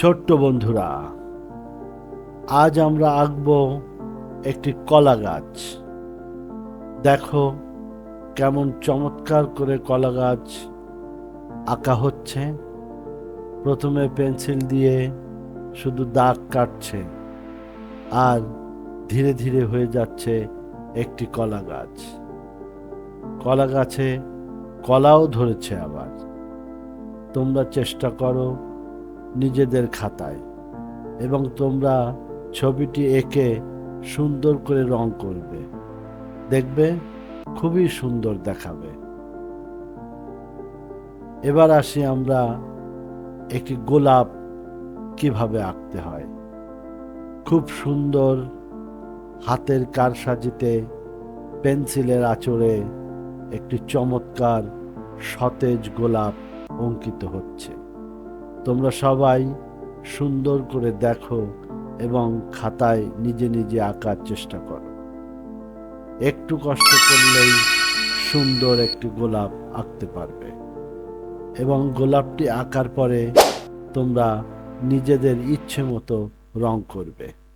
ছোট্ট বন্ধুরা, আজ আমরা আঁকব একটি কলা গাছ। দেখো কেমন চমৎকার করে কলা গাছ আঁকা হচ্ছে। প্রথমে পেন্সিল দিয়ে শুধু দাগ কাটছে আর ধীরে ধীরে হয়ে যাচ্ছে একটি কলা গাছ। কলা গাছে কলাও ধরেছে আবার। তোমরা চেষ্টা করো নিজেদের খাতায়। এবং তোমরা ছবিটি এঁকে সুন্দর করে রং করবে। দেখবে খুবই সুন্দর দেখাবে। এবার আসি আমরা একটি গোলাপ কীভাবে আঁকতে হয়। খুব সুন্দর হাতের কারসাজিতে পেন্সিলের আঁচড়ে একটি চমৎকার সতেজ গোলাপ অঙ্কিত হচ্ছে। তোমরা সবাই সুন্দর করে দেখো এবং খাতায় নিজে নিজে আঁকার চেষ্টা করো। একটু কষ্ট করলেই সুন্দর একটি গোলাপ আঁকতে পারবে এবং গোলাপটি আঁকার পরে তোমরা নিজেদের ইচ্ছে মতো রং করবে।